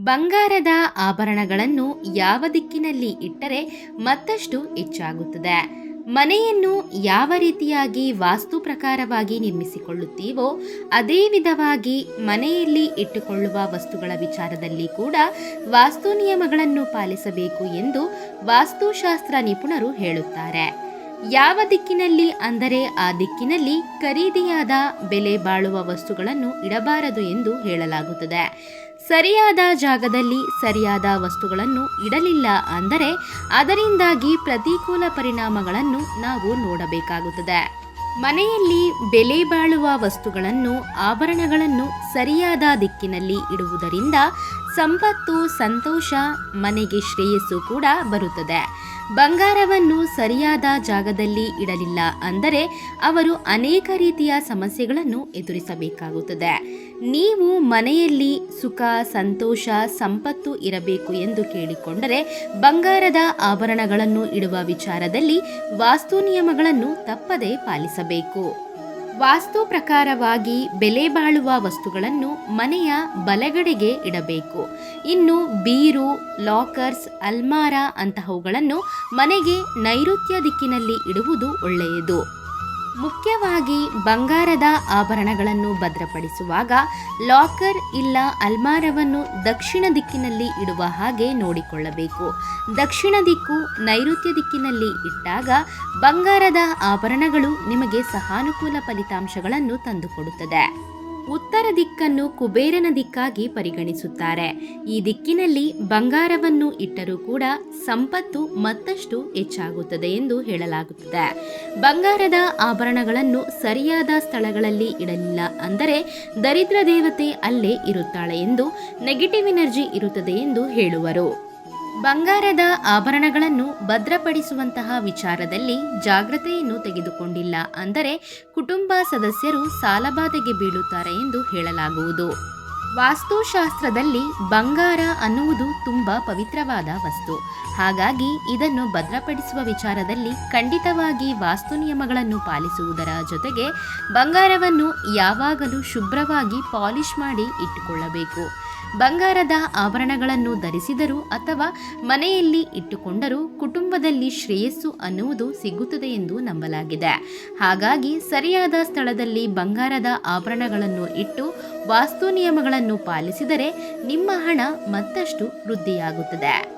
ಬಂಗಾರದ ಆಭರಣಗಳನ್ನು ಯಾವ ದಿಕ್ಕಿನಲ್ಲಿ ಇಟ್ಟರೆ ಮತ್ತಷ್ಟು ಹೆಚ್ಚಾಗುತ್ತದೆ? ಮನೆಯನ್ನು ಯಾವ ರೀತಿಯಾಗಿ ವಾಸ್ತು ಪ್ರಕಾರವಾಗಿ ನಿರ್ಮಿಸಿಕೊಳ್ಳುತ್ತೀವೋ, ಅದೇ ವಿಧವಾಗಿ ಮನೆಯಲ್ಲಿ ಇಟ್ಟುಕೊಳ್ಳುವ ವಸ್ತುಗಳ ವಿಚಾರದಲ್ಲಿ ಕೂಡ ವಾಸ್ತು ನಿಯಮಗಳನ್ನು ಪಾಲಿಸಬೇಕು ಎಂದು ವಾಸ್ತುಶಾಸ್ತ್ರ ನಿಪುಣರು ಹೇಳುತ್ತಾರೆ. ಯಾವ ದಿಕ್ಕಿನಲ್ಲಿ ಅಂದರೆ ಆ ದಿಕ್ಕಿನಲ್ಲಿ ಖರೀದಿಯಾದ ಬೆಲೆ ಬಾಳುವ ವಸ್ತುಗಳನ್ನು ಇಡಬಾರದು ಎಂದು ಹೇಳಲಾಗುತ್ತದೆ. ಸರಿಯಾದ ಜಾಗದಲ್ಲಿ ಸರಿಯಾದ ವಸ್ತುಗಳನ್ನು ಇಡಲಿಲ್ಲ ಅಂದರೆ ಅದರಿಂದಾಗಿ ಪ್ರತಿಕೂಲ ಪರಿಣಾಮಗಳನ್ನು ನಾವು ನೋಡಬೇಕಾಗುತ್ತದೆ. ಮನೆಯಲ್ಲಿ ಬೆಲೆ ಬಾಳುವ ವಸ್ತುಗಳನ್ನು, ಆಭರಣಗಳನ್ನು ಸರಿಯಾದ ದಿಕ್ಕಿನಲ್ಲಿ ಇಡುವುದರಿಂದ ಸಂಪತ್ತು, ಸಂತೋಷ ಮನೆಗೆ ಶ್ರೇಯಸ್ಸು ಕೂಡ ಬರುತ್ತದೆ. ಬಂಗಾರವನ್ನು ಸರಿಯಾದ ಜಾಗದಲ್ಲಿ ಇಡಲಿಲ್ಲ ಅಂದರೆ ಅವರು ಅನೇಕ ರೀತಿಯ ಸಮಸ್ಯೆಗಳನ್ನು ಎದುರಿಸಬೇಕಾಗುತ್ತದೆ. ನೀವು ಮನೆಯಲ್ಲಿ ಸುಖ, ಸಂತೋಷ, ಸಂಪತ್ತು ಇರಬೇಕು ಎಂದು ಕೇಳಿಕೊಂಡರೆ ಬಂಗಾರದ ಆಭರಣಗಳನ್ನು ಇಡುವ ವಿಚಾರದಲ್ಲಿ ವಾಸ್ತು ನಿಯಮಗಳನ್ನು ತಪ್ಪದೇ ಪಾಲಿಸಬೇಕು. ವಾಸ್ತು ಪ್ರಕಾರವಾಗಿ ಬೆಲೆ ಬಾಳುವ ವಸ್ತುಗಳನ್ನು ಮನೆಯ ಬಲಗಡೆಗೆ ಇಡಬೇಕು. ಇನ್ನು ಬೀರು, ಲಾಕರ್ಸ್, ಅಲ್ಮಾರ ಅಂತಹವುಗಳನ್ನು ಮನೆಗೆ ನೈಋತ್ಯ ದಿಕ್ಕಿನಲ್ಲಿ ಇಡುವುದು ಒಳ್ಳೆಯದು. ಮುಖ್ಯವಾಗಿ ಬಂಗಾರದ ಆಭರಣಗಳನ್ನು ಭದ್ರಪಡಿಸುವಾಗ ಲಾಕರ್ ಇಲ್ಲ ಅಲ್ಮಾರವನ್ನು ದಕ್ಷಿಣ ದಿಕ್ಕಿನಲ್ಲಿ ಇಡುವ ಹಾಗೆ ನೋಡಿಕೊಳ್ಳಬೇಕು. ದಕ್ಷಿಣ ದಿಕ್ಕು ನೈಋತ್ಯ ದಿಕ್ಕಿನಲ್ಲಿ ಇಟ್ಟಾಗ ಬಂಗಾರದ ಆಭರಣಗಳು ನಿಮಗೆ ಸಹಾನುಕೂಲ ಫಲಿತಾಂಶಗಳನ್ನು ತಂದುಕೊಡುತ್ತದೆ. ಉತ್ತರ ದಿಕ್ಕನ್ನು ಕುಬೇರನ ದಿಕ್ಕಾಗಿ ಪರಿಗಣಿಸುತ್ತಾರೆ. ಈ ದಿಕ್ಕಿನಲ್ಲಿ ಬಂಗಾರವನ್ನು ಇಟ್ಟರೂ ಕೂಡ ಸಂಪತ್ತು ಮತ್ತಷ್ಟು ಹೆಚ್ಚಾಗುತ್ತದೆ ಎಂದು ಹೇಳಲಾಗುತ್ತದೆ. ಬಂಗಾರದ ಆಭರಣಗಳನ್ನು ಸರಿಯಾದ ಸ್ಥಳಗಳಲ್ಲಿ ಇಡಲಿಲ್ಲ ಅಂದರೆ ದರಿದ್ರ ದೇವತೆ ಅಲ್ಲೇ ಇರುತ್ತಾಳೆ ಎಂದು ನೆಗೆಟಿವ್ ಎನರ್ಜಿ ಇರುತ್ತದೆ ಎಂದು ಹೇಳುವರು. ಬಂಗಾರದ ಆಭರಣಗಳನ್ನು ಭದ್ರಪಡಿಸುವಂತಹ ವಿಚಾರದಲ್ಲಿ ಜಾಗ್ರತೆಯನ್ನು ತೆಗೆದುಕೊಂಡಿಲ್ಲ ಅಂದರೆ ಕುಟುಂಬ ಸದಸ್ಯರು ಸಾಲಬಾಧೆಗೆ ಬೀಳುತ್ತಾರೆ ಎಂದು ಹೇಳಲಾಗುವುದು. ವಾಸ್ತುಶಾಸ್ತ್ರದಲ್ಲಿ ಬಂಗಾರ ಅನ್ನುವುದು ತುಂಬ ಪವಿತ್ರವಾದ ವಸ್ತು. ಹಾಗಾಗಿ ಇದನ್ನು ಭದ್ರಪಡಿಸುವ ವಿಚಾರದಲ್ಲಿ ಖಂಡಿತವಾಗಿ ವಾಸ್ತು ನಿಯಮಗಳನ್ನು ಪಾಲಿಸುವುದರ ಜೊತೆಗೆ ಬಂಗಾರವನ್ನು ಯಾವಾಗಲೂ ಶುಭ್ರವಾಗಿ ಪಾಲಿಷ್ ಮಾಡಿ ಇಟ್ಟುಕೊಳ್ಳಬೇಕು. ಬಂಗಾರದ ಆಭರಣಗಳನ್ನು ಧರಿಸಿದರೂ ಅಥವಾ ಮನೆಯಲ್ಲಿ ಇಟ್ಟುಕೊಂಡರೂ ಕುಟುಂಬದಲ್ಲಿ ಶ್ರೇಯಸ್ಸು ಅನ್ನುವುದು ಸಿಗುತ್ತದೆ ಎಂದು ನಂಬಲಾಗಿದೆ. ಹಾಗಾಗಿ ಸರಿಯಾದ ಸ್ಥಳದಲ್ಲಿ ಬಂಗಾರದ ಆಭರಣಗಳನ್ನು ಇಟ್ಟು ವಾಸ್ತು ನಿಯಮಗಳನ್ನು ಪಾಲಿಸಿದರೆ ನಿಮ್ಮ ಹಣ ಮತ್ತಷ್ಟು ವೃದ್ಧಿಯಾಗುತ್ತದೆ.